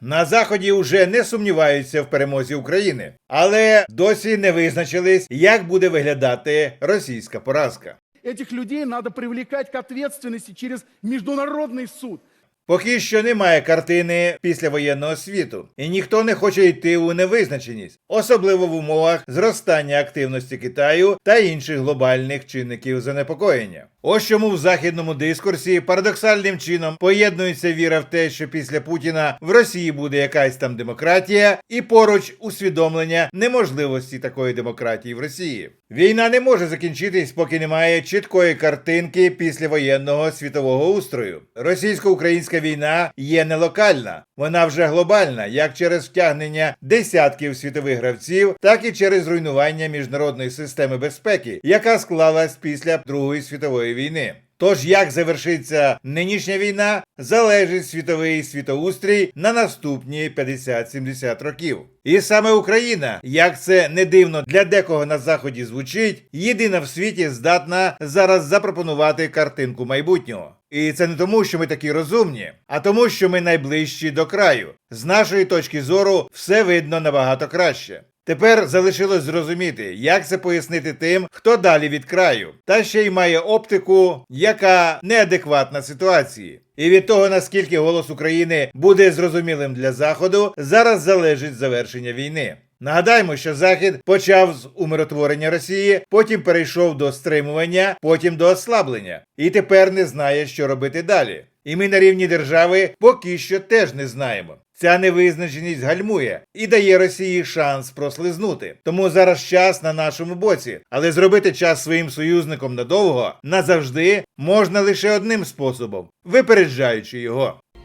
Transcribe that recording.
На заході вже не сумніваються в перемозі України, але досі не визначились, як буде виглядати російська поразка. Этих людей надо привлекать к ответственности через международный суд. Поки що немає картини післявоєнного світу, і ніхто не хоче йти у невизначеність, особливо в умовах зростання активності Китаю та інших глобальних чинників занепокоєння. Ось чому в західному дискурсі парадоксальним чином поєднується віра в те, що після Путіна в Росії буде якась там демократія, і поруч усвідомлення неможливості такої демократії в Росії. Війна не може закінчитись, поки немає чіткої картинки післявоєнного світового устрою. Російсько-українська війна є не локальна, вона вже глобальна, як через втягнення десятків світових гравців, так і через руйнування міжнародної системи безпеки, яка склалась після Другої світової війни. Тож як завершиться нинішня війна, залежить світовий світоустрій на наступні 50-70 років. І саме Україна, як це не дивно для декого на заході звучить, єдина в світі здатна зараз запропонувати картинку майбутнього. І це не тому, що ми такі розумні, а тому, що ми найближчі до краю. З нашої точки зору все видно набагато краще. Тепер залишилось зрозуміти, як це пояснити тим, хто далі від краю, та ще й має оптику, яка неадекватна ситуації. І від того, наскільки голос України буде зрозумілим для Заходу, зараз залежить завершення війни. Нагадаймо, що Захід почав з умиротворення Росії, потім перейшов до стримування, потім до ослаблення, і тепер не знає, що робити далі. І ми на рівні держави поки що теж не знаємо. Ця невизначеність гальмує і дає Росії шанс прослизнути. Тому зараз час на нашому боці, але зробити час своїм союзником надовго назавжди можна лише одним способом, випереджаючи його.